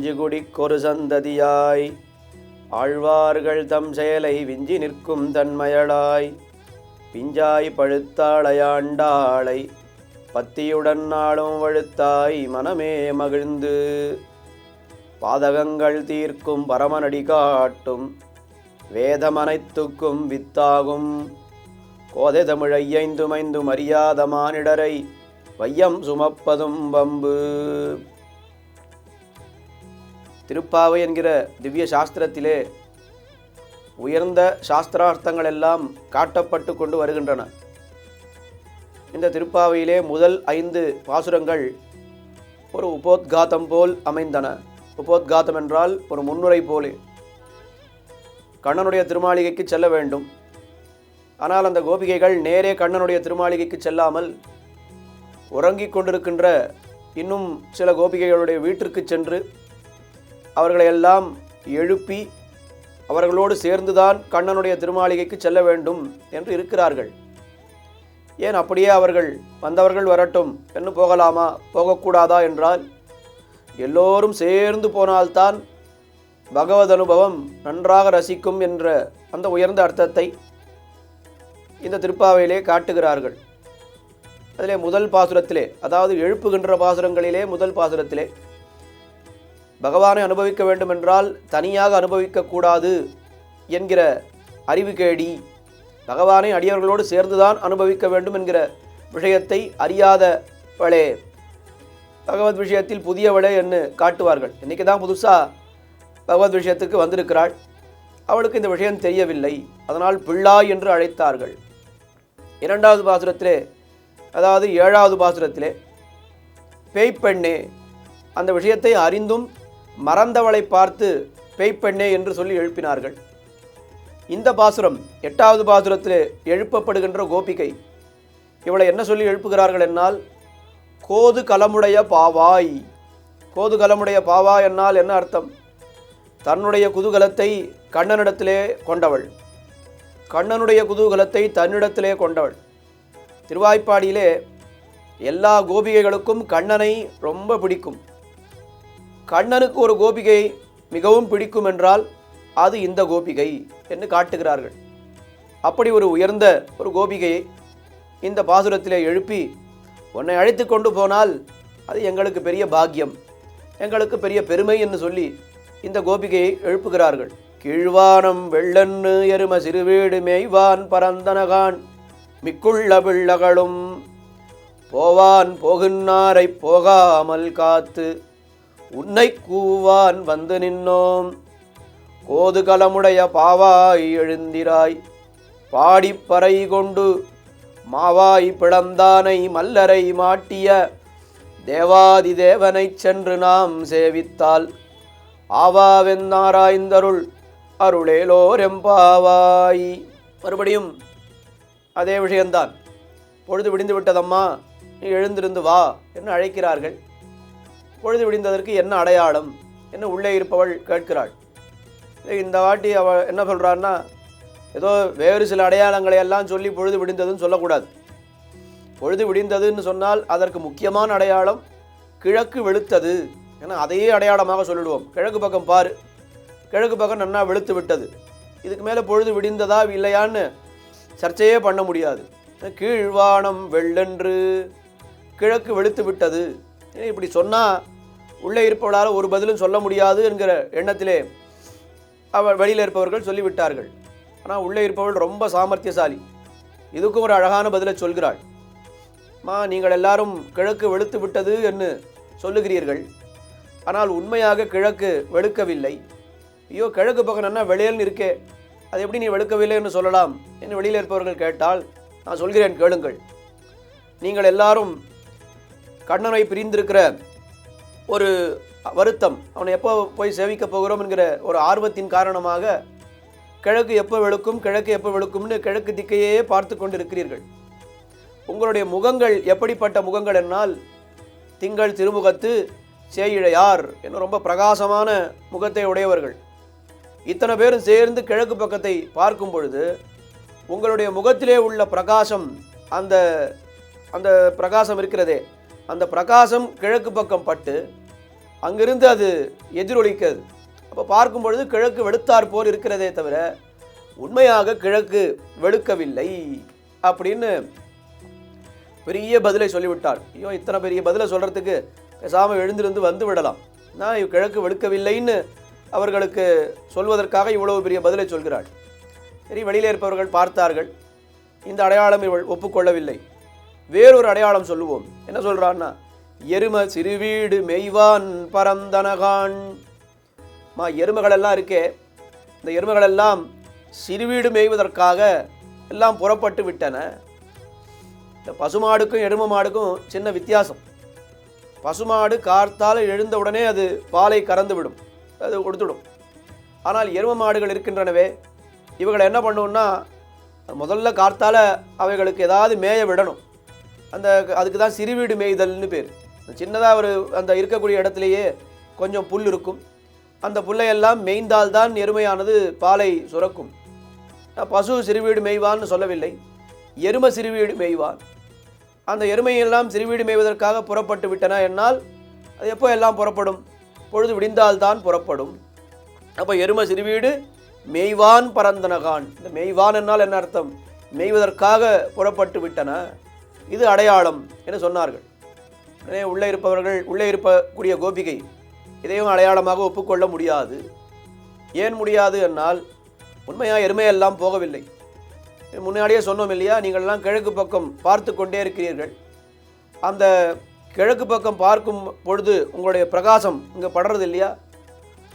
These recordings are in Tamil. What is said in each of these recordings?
அஞ்சுகுடி கொரு சந்ததியாய் ஆழ்வார்கள் தம் செயலை விஞ்சி நிற்கும் தன்மயளாய். பிஞ்சாய் பழுத்தாளையாண்டாளை பத்தியுடன் நாளும் வழுத்தாய் மனமே மகிழ்ந்து. பாதகங்கள் தீர்க்கும் பரமனடி காட்டும் வேதமனைத்துக்கும் வித்தாகும். கோதை தமிழ் ஐயைந்துமைந்தும் அறியாத மானிடரை வையம் சுமப்பதும் வம்பு. திருப்பாவை என்கிற திவ்ய சாஸ்திரத்திலே உயர்ந்த சாஸ்திரார்த்தங்கள் எல்லாம் காட்டப்பட்டு கொண்டு வருகின்றன. இந்த திருப்பாவையிலே முதல் ஐந்து பாசுரங்கள் ஒரு உபோத்காதம் போல் அமைந்தன. உபோத்காதம் என்றால் ஒரு முன்னுரை போலே. கண்ணனுடைய திருமாளிகைக்கு செல்ல வேண்டும். ஆனால் அந்த கோபிகைகள் நேரே கண்ணனுடைய திருமாளிகைக்கு செல்லாமல் உறங்கிக் கொண்டிருக்கின்ற இன்னும் சில கோபிகைகளுடைய வீட்டிற்கு சென்று அவர்களை எல்லாம் எழுப்பி அவர்களோடு சேர்ந்துதான் கண்ணனுடைய திருமாளிகைக்கு செல்ல வேண்டும் என்று இருக்கிறார்கள். ஏன் அப்படியே அவர்கள் வந்தவர்கள் வரட்டும் என்று போகலாமா? போகக்கூடாதா என்றால் எல்லோரும் சேர்ந்து போனால்தான் பகவத் அனுபவம் நன்றாக ரசிக்கும் என்ற அந்த உயர்ந்த அர்த்தத்தை இந்த திருப்பாவையிலே காட்டுகிறார்கள். அதிலே முதல் பாசுரத்திலே அதாவது எழுப்புகின்ற பாசுரங்களிலே முதல் பாசுரத்திலே பகவானை அனுபவிக்க வேண்டுமென்றால் தனியாக அனுபவிக்கக்கூடாது என்கிற அறிவு கேடி. பகவானை அடியவர்களோடு சேர்ந்துதான் அனுபவிக்க வேண்டும் என்கிற விஷயத்தை அறியாதவளே. பகவத் விஷயத்தில் புதியவளே என்று காட்டுவார்கள். இன்றைக்கி தான் புதுசாக பகவத் விஷயத்துக்கு வந்திருக்கிறாள். அவளுக்கு இந்த விஷயம் தெரியவில்லை. அதனால் பிள்ளாய் என்று அழைத்தார்கள். இரண்டாவது பாசுரத்திலே அதாவது ஏழாவது பாசுரத்திலே பேய்ப்பெண்ணே அந்த விஷயத்தை அறிந்தும் மறந்தவளை பார்த்து பேய்ப்பெண்ணே என்று சொல்லி எழுப்பினார்கள். இந்த பாசுரம் எட்டாவது பாசுரத்திலே எழுப்பப்படுகின்ற கோபிகை. இவளை என்ன சொல்லி எழுப்புகிறார்கள் என்னால்? கோது கலமுடைய பாவாய். கோது கலமுடைய பாவா என்னால் என்ன அர்த்தம்? தன்னுடைய குதூகலத்தை கண்ணனிடத்திலே கொண்டவள். கண்ணனுடைய குதூகலத்தை தன்னிடத்திலே கொண்டவள். திருவாய்ப்பாடியிலே எல்லா கோபிகைகளுக்கும் கண்ணனை ரொம்ப பிடிக்கும். கண்ணனுக்கு ஒரு கோபிகை மிகவும் பிடிக்கும் என்றால் அது இந்த கோபிகை என்று காட்டுகிறார்கள். அப்படி ஒரு உயர்ந்த ஒரு கோபிகையை இந்த பாசுரத்திலே எழுப்பி உன்னை அழைத்து கொண்டு போனால் அது எங்களுக்கு பெரிய பாக்கியம் எங்களுக்கு பெரிய பெருமை என்று சொல்லி இந்த கோபிகையை எழுப்புகிறார்கள். கீழ்வானம் வெள்ளன்னு எரும சிறுவீடு மேய்வான் பரந்தனகான் மிக்குள்ள பிள்ளகளும் போவான் போகுன்னாரை போகாமல் காத்து உன்னை கூவான் வந்து நின்னோம். கோதுகலமுடைய பாவாய் எழுந்திராய். பாடிப்பறை கொண்டு மாவாய் பிளந்தானை மல்லரை மாட்டிய தேவாதி தேவனைச் சென்று நாம் சேவித்தால். ஆவாவென்னாராய்ந்தருள் அருளேலோரெம்பாவாய். மறுபடியும் அதே விஷயம்தான் பொழுது விடிந்து விட்டதம்மா நீ எழுந்திருந்து வா என்று அழைக்கிறார்கள். பொழுது விடிந்ததற்கு என்ன அடையாளம்? என்ன உள்ளே இருப்பவள் கேட்கிறாள். இந்த வாட்டி அவள் என்ன சொல்கிறான்னா ஏதோ வேறு சில அடையாளங்களை எல்லாம் சொல்லி பொழுது விடிந்ததுன்னு சொல்லக்கூடாது. பொழுது விடிந்ததுன்னு சொன்னால் அதற்கு முக்கியமான அடையாளம் கிழக்கு வெளுத்தது. ஏன்னா அதையே அடையாளமாக சொல்லிடுவோம். கிழக்கு பக்கம் பார். கிழக்கு பக்கம் நன்னா வெளுத்து விட்டது. இதுக்கு மேலே பொழுது விடிந்ததா இல்லையான்னு சர்ச்சையே பண்ண முடியாது. கீழ்வானம் வெள்ளென்று கிழக்கு வெளுத்து விட்டது. இப்படி சொன்னால் உள்ளே இருப்பவளால் ஒரு பதிலும் சொல்ல முடியாது என்கிற எண்ணத்திலே அவர் வெளியில் இருப்பவர்கள் சொல்லிவிட்டார்கள். ஆனால் உள்ளே இருப்பவள் ரொம்ப சாமர்த்தியசாலி. இதுக்கும் ஒரு அழகான பதிலை சொல்கிறாள். மா நீங்கள் எல்லாரும் கிழக்கு வெளுத்து விட்டது என்று சொல்லுகிறீர்கள். ஆனால் உண்மையாக கிழக்கு வெளுக்கவில்லை. ஐயோ கிழக்கு பக்கம் என்ன வெளியல்னு இருக்கே. அது எப்படி நீ வெளுக்கவில்லை என்று சொல்லலாம்? என்று வெளியில் இருப்பவர்கள் கேட்டால் நான் சொல்கிறேன் கேளுங்கள். நீங்கள் எல்லாரும் கண்ணனை பிரிந்திருக்கிற ஒரு வருத்தம். அவனை எப்போ போய் சேவிக்க போகிறோம் என்கிற ஒரு ஆர்வத்தின் காரணமாக கிழக்கு எப்போ வெளுக்கும் கிழக்கு எப்போ வெளுக்கும்னு கிழக்கு திக்கையே பார்த்து கொண்டிருக்கிறீர்கள். உங்களுடைய முகங்கள் எப்படிப்பட்ட முகங்கள் என்னால்? திங்கள் திருமுகத்து சேயிழையார் என்று ரொம்ப பிரகாசமான முகத்தை உடையவர்கள். இத்தனை பேரும் சேர்ந்து கிழக்கு பக்கத்தை பார்க்கும் பொழுது உங்களுடைய முகத்திலே உள்ள பிரகாசம் அந்த அந்த பிரகாசம் இருக்கிறதே. அந்த பிரகாசம் கிழக்கு பக்கம் பட்டு அங்கிருந்து அது எதிரொலிக்கிறது. அப்போ பார்க்கும் பொழுது கிழக்கு வெளுத்தார் போல் இருக்கிறதே தவிர உண்மையாக கிழக்கு வெளுக்கவில்லை அப்படின்னு பெரிய பதிலை சொல்லிவிட்டார். ஐயோ இத்தனை பெரிய பதிலை சொல்கிறதுக்கு பேசாமல் எழுந்திருந்து வந்து விடலாம். நான் இவ் கிழக்கு வெளுக்கவில்லைன்னு அவர்களுக்கு சொல்வதற்காக இவ்வளவு பெரிய பதிலை சொல்கிறாள். சரி வெளியில் இருப்பவர்கள் பார்த்தார்கள். இந்த அடையாளம் இவள் ஒப்புக்கொள்ளவில்லை. வேறொரு அடையாளம் சொல்லுவோம். என்ன சொல்கிறான்னா எரும சிறுவீடு மெய்வான் பரந்தனகான். மா எருமைகள் எல்லாம் இருக்கே. இந்த எருமைகள் எல்லாம் சிறுவீடு மேய்வதற்காக எல்லாம் புறப்பட்டு விட்டன. இந்த பசுமாடுக்கும் எரும மாடுக்கும் சின்ன வித்தியாசம். பசுமாடு கார்த்தால் எழுந்த உடனே அது பாலை கறந்து விடும். அது கொடுத்துடும். ஆனால் எரும மாடுகள் இருக்கின்றனவே இவங்களை என்ன பண்ணுவோம்னா முதல்ல கார்த்தால் அவைகளுக்கு ஏதாவது மேய விடணும். அந்த அதுக்கு தான் சிறுவீடு மேய்தல்னு பேர். சின்னதாக ஒரு அந்த இருக்கக்கூடிய இடத்துலையே கொஞ்சம் புல் இருக்கும். அந்த புல்லையெல்லாம் மேய்ந்தால்தான் எருமையானது பாலை சுரக்கும். பசு சிறுவீடு மேய்வான்னு சொல்லவில்லை. எருமை சிறுவீடு மேய்வான். அந்த எருமையெல்லாம் சிறுவீடு மேய்வதற்காக புறப்பட்டு விட்டன என்னால் அது எப்போ எல்லாம் புறப்படும்? பொழுது விடிந்தால்தான் புறப்படும். அப்போ எருமை சிறுவீடு மெய்வான் பரந்தனகான். இந்த மெய்வான் என்னால் என்ன அர்த்தம்? மேய்வதற்காக புறப்பட்டு விட்டன. இது அடையாளம் என்று சொன்னார்கள். உடனே உள்ளே இருப்பவர்கள் உள்ளே இருக்கக்கூடிய கோபிகை இதையும் அடையாளமாக ஒப்புக்கொள்ள முடியாது. ஏன் முடியாது என்னால்? உண்மையாக எருமையெல்லாம் போகவில்லை. முன்னாடியே சொன்னோம் இல்லையா நீங்கள்லாம் கிழக்கு பக்கம் பார்த்து கொண்டே இருக்கிறீர்கள். அந்த கிழக்கு பக்கம் பார்க்கும் பொழுது உங்களுடைய பிரகாசம் இங்கே படுறது இல்லையா?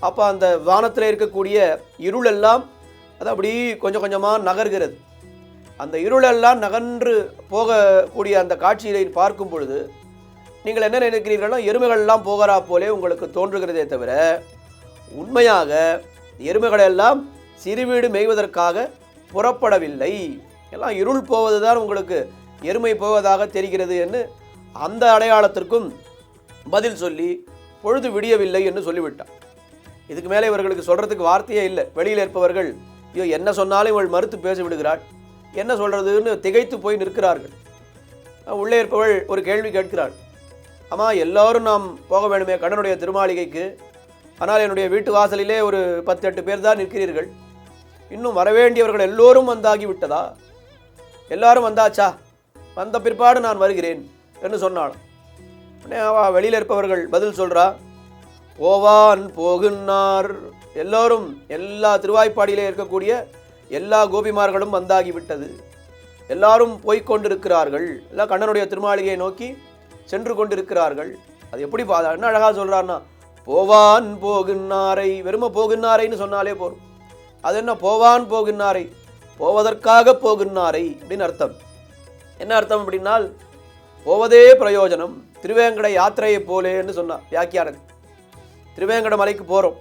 அப்போ அந்த வானத்தில் இருக்கக்கூடிய இருளெல்லாம் அது அப்படி கொஞ்சம் கொஞ்சமாக நகர்கிறது. அந்த இருளெல்லாம் நகன்று போகக்கூடிய அந்த காட்சியை பார்க்கும் பொழுது நீங்கள் என்ன நினைக்கிறீர்களோ எருமைகள்லாம் போகிறா போலே உங்களுக்கு தோன்றுகிறதே தவிர உண்மையாக எருமைகளெல்லாம் சிறுவீடு மேய்வதற்காக புறப்படவில்லை. எல்லாம் இருள் போவது தான் உங்களுக்கு எருமை போவதாக தெரிகிறது என்று அந்த அடையாளத்திற்கும் பதில் சொல்லி பொழுது விடியவில்லை என்று சொல்லிவிட்டான். இதுக்கு மேலே இவர்களுக்கு சொல்கிறதுக்கு வார்த்தையே இல்லை. வெளியில் இருப்பவர்கள் ஐயோ என்ன சொன்னாலும் இவள் மறுத்து பேசி விடுகிறாள் என்ன சொல்கிறதுன்னு திகைத்து போய் நிற்கிறார்கள். உள்ளே இருப்பவள் ஒரு கேள்வி கேட்கிறாள். அம்மா எல்லோரும் நாம் போக வேண்டுமே கண்ணனுடைய திருமாளிகைக்கு. ஆனால் என்னுடைய வீட்டு வாசலிலே ஒரு பத்து எட்டு பேர் தான் நிற்கிறீர்கள். இன்னும் வரவேண்டியவர்கள் எல்லோரும் வந்தாகி விட்டதா? எல்லாரும் வந்தாச்சா? வந்த பிற்பாடு நான் வருகிறேன் என்று சொன்னாலும் உடனே அவா வெளியில் இருப்பவர்கள் பதில் சொல்கிறா போவான் போகுன்னார். எல்லோரும் எல்லா திருவாய்ப்பாடியிலே இருக்கக்கூடிய எல்லா கோபிமார்களும் வந்தாகிவிட்டது எல்லாரும் போய்க்கொண்டிருக்கிறார்கள் எல்லாம் கண்ணனுடைய திருமாளிகையை நோக்கி சென்று கொண்டிருக்கிறார்கள். அது எப்படி பா என்ன அழகாக சொல்கிறாருன்னா போவான் போகின்னாரை வெறும போகின்னாரைன்னு சொன்னாலே போதும். அது என்ன போவான் போகின்னாரை போவதற்காக போகின்னாரை அப்படின்னு அர்த்தம். என்ன அர்த்தம் அப்படின்னால் போவதே பிரயோஜனம் திருவேங்கட யாத்திரையை போலேன்னு சொன்னார் வியாக்கியானது. திருவேங்கட மலைக்கு போகிறோம்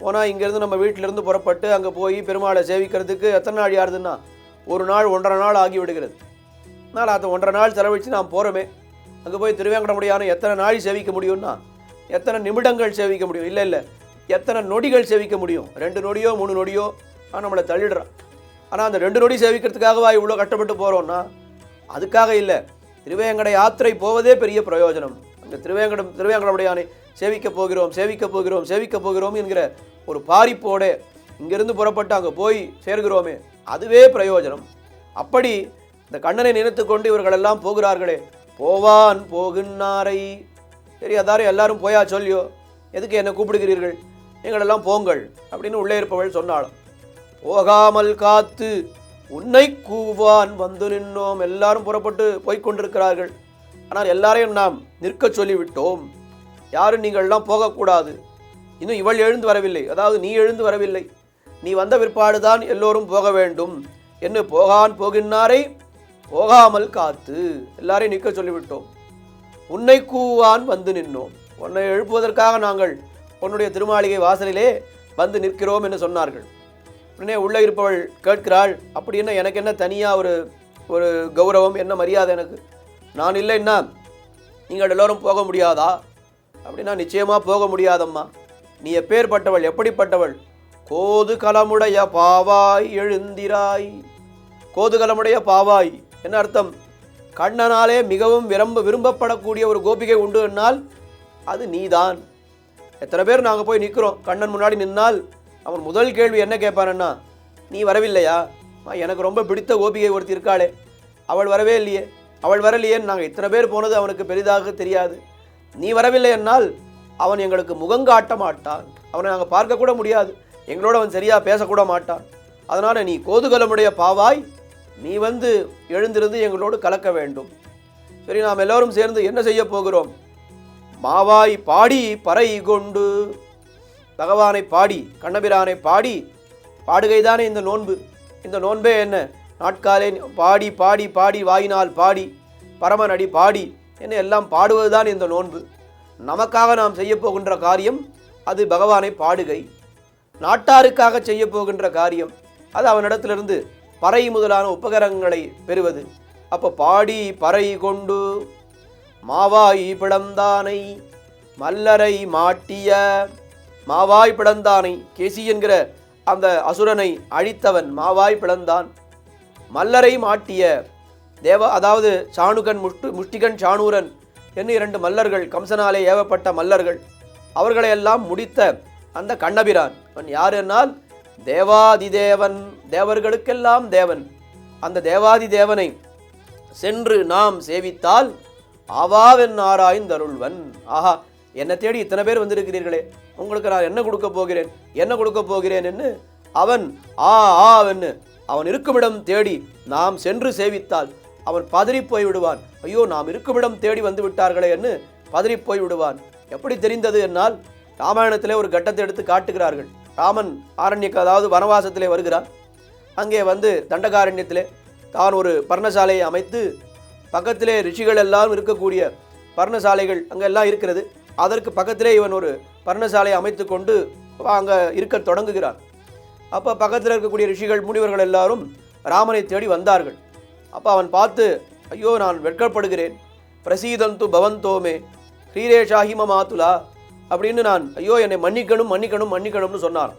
போனால் இங்கேருந்து நம்ம வீட்டிலேருந்து புறப்பட்டு அங்கே போய் பெருமாளை சேவிக்கிறதுக்கு எத்தனை நாள் யாருதுன்னா ஒரு நாள் ஒன்றரை நாள் ஆகி விடுகிறது அதனால் அதை ஒன்றரை நாள் செலவழித்து நாம் போகிறோமே அங்கே போய் திருவேங்கடமுடியான எத்தனை நாள் சேவிக்க முடியும்னா எத்தனை நிமிடங்கள் சேவிக்க முடியும்? இல்லை இல்லை. எத்தனை நொடிகள் சேவிக்க முடியும்? ரெண்டு நொடியோ மூணு நொடியோ? ஆனால் நம்மளை தள்ளிடுறான். ஆனால் அந்த ரெண்டு நொடி சேவிக்கிறதுக்காகவா இவ்வளோ கஷ்டப்பட்டு போகிறோம்னா அதுக்காக இல்லை. திருவேங்கட யாத்திரை போவதே பெரிய பிரயோஜனம். அங்கே திருவேங்கடம் திருவேங்கடமுடையானை சேவிக்க போகிறோம் சேவிக்க போகிறோம் சேவிக்க போகிறோம் என்கிற ஒரு பாரிப்போடே இங்கிருந்து புறப்பட்டு அங்கே போய் சேர்கிறோமே அதுவே பிரயோஜனம். அப்படி இந்த கண்ணனை நினைத்து கொண்டு இவர்களெல்லாம் போகிறார்களே போவான் போகின்றாரை சரி அதாரும் எல்லாரும் போயா சொல்லியோ? எதுக்கு என்னை கூப்பிடுகிறீர்கள்? நீங்களெல்லாம் போங்கள் அப்படின்னு உள்ளே இருப்பவள் சொன்னாலும் போகாமல் காத்து உன்னை கூவான் வந்து நின்றோம் எல்லாரும் புறப்பட்டு போய்கொண்டிருக்கிறார்கள் ஆனால் எல்லாரையும் நாம் நிற்க சொல்லிவிட்டோம். யாரும் நீங்கள்லாம் போகக்கூடாது. இன்னும் இவள் எழுந்து வரவில்லை. அதாவது நீ எழுந்து வரவில்லை. நீ வந்த பிற்பாடுதான் எல்லோரும் போக வேண்டும். என்று போகான் போகின்றாரை போகாமல் காத்து எல்லாரையும் நிற்க சொல்லிவிட்டோம். உன்னை கூவான் வந்து நின்றோம் உன்னை எழுப்புவதற்காக நாங்கள் உன்னுடைய திருமாளிகை வாசலிலே வந்து நிற்கிறோம் என்று சொன்னார்கள். உடனே உள்ளே இருப்பவள் கேட்கிறாள் அப்படி என்ன எனக்கு என்ன தனியாக ஒரு ஒரு கௌரவம் என்ன மரியாதை எனக்கு? நான் இல்லைன்னா நீங்கள் எல்லோரும் போக முடியாதா? அப்படின்னா நிச்சயமாக போக முடியாதம்மா. நீ எப்பேற்பட்டவள் எப்படிப்பட்டவள்? கோது கலமுடைய பாவாய் எழுந்திராய். கோது கலமுடைய பாவாய் என்ன அர்த்தம்? கண்ணனாலே மிகவும் விரும்ப விரும்பப்படக்கூடிய ஒரு கோபிகை உண்டு என்னால் அது நீதான். எத்தனை பேர் நாங்கள் போய் நிற்கிறோம் கண்ணன் முன்னாடி நின்னால் அவன் முதல் கேள்வி என்ன கேட்பானன்னா நீ வரவில்லையா? எனக்கு ரொம்ப பிடித்த கோபிகை ஒருத்தி இருக்காளே. அவள் வரவே இல்லையே. அவள் வரலையேன்னு நாங்கள் இத்தனை பேர் போனது அவனுக்கு பெரிதாக தெரியாது. நீ வரவில்லை என்னால் அவன் எங்களுக்கு முகங்காட்ட மாட்டான். அவனை நாங்கள் பார்க்கக்கூட முடியாது. எங்களோட அவன் சரியாக பேசக்கூட மாட்டான். அதனால் நீ கோதுகலமுடைய பாவாய் நீ வந்து எழுந்திருந்து எங்களோடு கலக்க வேண்டும். சரி நாம் எல்லோரும் சேர்ந்து என்ன செய்ய போகிறோம்? மாவாய் பாடி பறை கொண்டு. பகவானை பாடி கண்ணபிரானை பாடி பாடுகைதானே இந்த நோன்பு. இந்த நோன்பே என்ன? நாட்காலே பாடி பாடி பாடி வாயினால் பாடி பரமனடி பாடி என்ன எல்லாம் பாடுவதுதான் இந்த நோன்பு. நமக்காக நாம் செய்ய போகின்ற காரியம் அது பகவானை பாடுகை. நாட்டாருக்காக செய்ய போகின்ற காரியம். அது அவனிடத்திலிருந்து பறை முதலான உபகரங்களை பெறுவது. அப்போ பாடி பறை கொண்டு மாவாய் பிளந்தானை மல்லரை மாட்டிய மாவாய் பிளந்தானை கேசி என்கிற அந்த அசுரனை அழித்தவன் மாவாய் பிளந்தான். மல்லரை மாட்டிய தேவ அதாவது சாணுகன் முஷ்டு முஷ்டிகன் சாணூரன் என்று இரண்டு மல்லர்கள் கம்சனாலே ஏவப்பட்ட மல்லர்கள் அவர்களையெல்லாம் முடித்த அந்த கண்ணபிரான். அவன் யார் என்னால்? தேவாதிதேவன் தேவர்களுக்கெல்லாம் தேவன். அந்த தேவாதி தேவனை சென்று நாம் சேவித்தால் ஆவாவென் ஆராய்ந்தருள்வன் ஆஹா என்னை தேடி இத்தனை பேர் வந்திருக்கிறீர்களே. உங்களுக்கு நான் என்ன கொடுக்க போகிறேன்? என்ன கொடுக்க போகிறேன் என்று அவன் ஆ ஆவென்னு அவன் இருக்குமிடம் தேடி நாம் சென்று சேவித்தால் அவன் பதறிப் போய் விடுவான் ஐயோ நாம் இருக்குமிடம் தேடி வந்து விட்டார்களே என்று பதறிப் போய் விடுவான் எப்படி தெரிந்தது என்னால்? ராமாயணத்திலே ஒரு கட்டத்தை எடுத்து காட்டுகிறார்கள். ராமன் ஆரண்யக்கு அதாவது வனவாசத்திலே வருகிறான் அங்கே வந்து தண்டகாரண்யத்திலே தான் ஒரு பர்ணசாலையை அமைத்து பக்கத்திலே ரிஷிகள் எல்லாம் இருக்கக்கூடிய பர்ணசாலைகள் அங்கெல்லாம் இருக்கிறது. அதற்கு பக்கத்திலே இவன் ஒரு பர்ணசாலையை அமைத்து கொண்டு அங்கே இருக்க தொடங்குகிறான். அப்போ பக்கத்தில் இருக்கக்கூடிய ரிஷிகள் முனிவர்கள் எல்லாரும் ராமனை தேடி வந்தார்கள். அப்போ அவன் பார்த்து ஐயோ நான் வெட்கப்படுகிறேன். பிரசீதந்து பவந்தோமே ஹீரேஷாஹிம மாத்துலா அப்படின்னு நான் ஐயோ என்னை மன்னிக்கணும் மன்னிக்கணும் மன்னிக்கணும்னு சொன்னார்.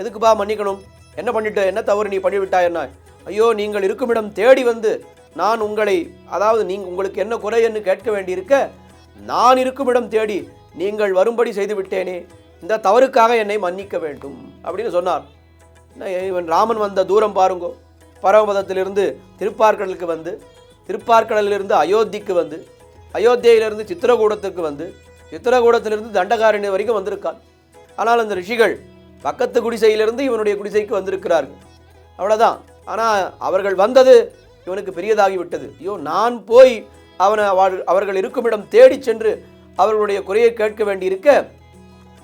எதுக்குப்பா மன்னிக்கணும்? என்ன பண்ணிட்ட? என்ன தவறு நீ பண்ணிவிட்டாய் என்ன? ஐயோ நீங்கள் இருக்குமிடம் தேடி வந்து நான் உங்களை அதாவது நீங்கள் உங்களுக்கு என்ன குறை என்று கேட்க வேண்டியிருக்க நான் இருக்குமிடம் தேடி நீங்கள் வரும்படி செய்து விட்டேனே இந்த தவறுக்காக என்னை மன்னிக்க வேண்டும் அப்படின்னு சொன்னார். இவன் ராமன் வந்த தூரம் பாருங்கோ. பரமபதத்திலிருந்து திருப்பார்கடலுக்கு வந்து திருப்பார்கடலிலிருந்து அயோத்திக்கு வந்து அயோத்தியிலிருந்து சித்திரகூடத்துக்கு வந்து சித்திரகூடத்திலிருந்து தண்டகாரண்யம் வரைக்கும் வந்திருக்கான் ஆனால் அந்த ரிஷிகள் பக்கத்து குடிசையிலிருந்து இவனுடைய குடிசைக்கு வந்திருக்கிறார்கள். அவ்வளோதான் ஆனால் அவர்கள் வந்தது இவனுக்கு பெரியதாகிவிட்டது. ஐயோ நான் போய் அவனை அவள்- அவர்கள் இருக்குமிடம் தேடிச் சென்று அவர்களுடைய குறையை கேட்க வேண்டியிருக்க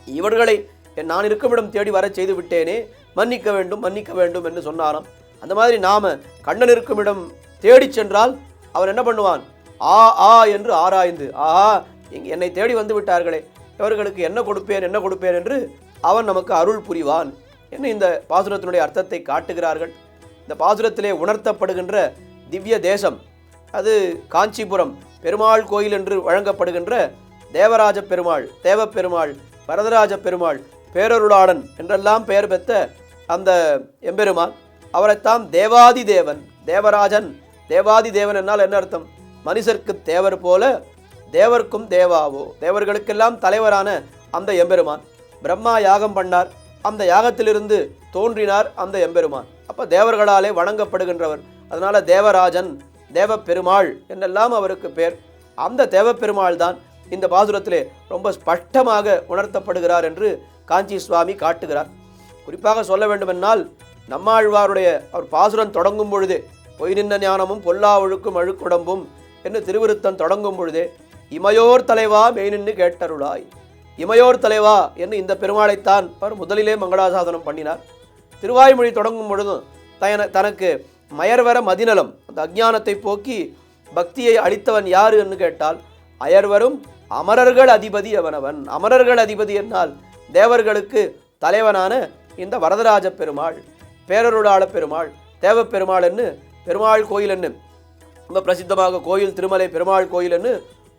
இவர்களை நான் இருக்குமிடம் தேடி வரச் செய்து விட்டேனே மன்னிக்க வேண்டும் மன்னிக்க வேண்டும் என்று சொன்னாராம். அந்த மாதிரி நாம் கண்ணன் இருக்குமிடம் தேடிச் சென்றால் அவன் என்ன பண்ணுவான்? ஆ ஆ என்று ஆராய்ந்து ஆஹா இங்க என்னை தேடி வந்து விட்டார்களே இவர்களுக்கு என்ன கொடுப்பேன் என்ன கொடுப்பேன் என்று அவன் நமக்கு அருள் புரிவான். என்று இந்த பாசுரத்தினுடைய அர்த்தத்தை காட்டுகிறார்கள். இந்த பாசுரத்திலே உணர்த்தப்படுகின்ற திவ்ய தேசம் அது காஞ்சிபுரம் பெருமாள் கோயில் என்று வழங்கப்படுகின்ற தேவராஜ பெருமாள் தேவ பெருமாள் வரதராஜ பெருமாள் பேரருளாளன் என்றெல்லாம் பெயர் பெற்ற அந்த எம்பெருமான் அவரைத்தான் தேவாதி தேவன் தேவராஜன் தேவாதி தேவன் என்னால் என்ன அர்த்தம்? மனுஷருக்கு தேவர் போல தேவர்க்கும் தேவாவோ தேவர்களுக்கெல்லாம் தலைவரான அந்த எம்பெருமான். பிரம்மா யாகம் பண்ணார் அந்த யாகத்திலிருந்து தோன்றினார் அந்த எம்பெருமான். அப்போ தேவர்களாலே வணங்கப்படுகின்றவர். அதனால் தேவராஜன் தேவப்பெருமாள் என்றெல்லாம் அவருக்கு பேர். அந்த தேவப்பெருமாள் தான் இந்த பாசுரத்திலே ரொம்ப ஸ்பஷ்டமாக உணர்த்தப்படுகிறார் என்று காஞ்சி சுவாமி காட்டுகிறார். குறிப்பாக சொல்ல வேண்டுமென்றால் நம்மாழ்வாருடைய அவர் பாசுரம் தொடங்கும் பொழுதே பொய் நின்ற ஞானமும் பொல்லா ஒழுக்கும் அழுக்குடம்பும் என்று திருவிருத்தம் தொடங்கும் பொழுதே இமையோர் தலைவா மெயின்னு கேட்டருளாய். இமையோர் தலைவா என்று இந்த பெருமாளைத்தான் அவர் முதலிலே மங்களாசாதனம் பண்ணினார். திருவாய்மொழி தொடங்கும் பொழுதும் தன தனக்கு மயர்வர மதிநலம் அந்த அஜ்ஞானத்தை போக்கி பக்தியை அளித்தவன் யாரு என்று கேட்டால் அயர்வரும் அமரர்கள் அதிபதி அவனவன் அமரர்கள் அதிபதி என்னால் தேவர்களுக்கு தலைவனான இந்த வரதராஜ பெருமாள் பேரருளாள பெருமாள் தேவ பெருமாள் என்று பெருமாள் கோயில் என்று ரொம்ப பிரசித்தமாக கோயில் திருமலை பெருமாள் கோயில் என்று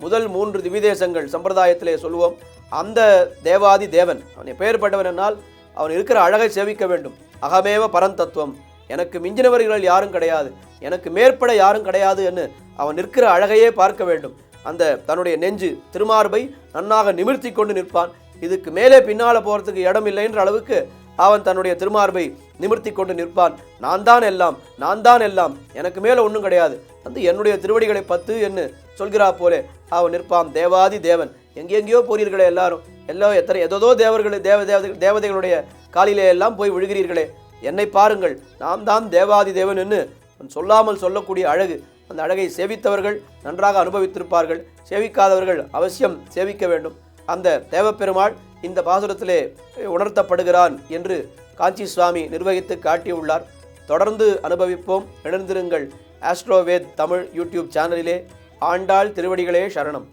முதல் மூன்று திவிதேசங்கள் சம்பிரதாயத்திலே சொல்லுவோம் அந்த தேவாதி தேவன் அவன் பெயர்பட்டவன் என்னால் அவன் இருக்கிற அழகை சேவிக்க வேண்டும். அகமேவ பரந்தத்துவம் எனக்கு மிஞ்சினவர்கள் யாரும் கிடையாது. எனக்கு மேற்பட யாரும் கிடையாது என்று அவன் நிற்கிற அழகையே பார்க்க வேண்டும். அந்த தன்னுடைய நெஞ்சு திருமார்பை நன்னாக நிமிர்த்தி கொண்டு நிற்பான். இதுக்கு மேலே பின்னால் போகிறதுக்கு இடம் இல்லைன்ற அளவுக்கு அவன் தன்னுடைய திருமார்பை நிமிர்த்தி கொண்டு நிற்பான். நான் தான் எல்லாம் நான் தான் எல்லாம். எனக்கு மேலே ஒன்றும் கிடையாது. வந்து என்னுடைய திருவடிகளை பத்து என்று சொல்கிறா போலே அவன் நிற்பான். தேவாதி தேவன். எங்கெங்கேயோ போறீர்களே எல்லாரும். எல்லாம் எத்தனை எதோ தேவர்கள் தேவ தேவதை தேவதைகளுடைய காலிலே எல்லாம் போய் விழுகிறீர்களே. என்னை பாருங்கள். நாம் தான் தேவாதி தேவன் என்று சொல்லாமல் சொல்லக்கூடிய அழகு. அந்த அழகை சேவித்தவர்கள் நன்றாக அனுபவித்திருப்பார்கள். சேவிக்காதவர்கள் அவசியம் சேவிக்க வேண்டும். அந்த தேவப்பெருமாள் இந்த பாசுரத்திலே உணர்த்தப்படுகிறான் என்று காஞ்சி சுவாமி நிர்வகித்து காட்டியுள்ளார். தொடர்ந்து அனுபவிப்போம். இணைந்திருங்கள். ஆஸ்ட்ரோவேத் தமிழ் யூடியூப் சேனலிலே ஆண்டாள் திருவடிகளே சரணம்.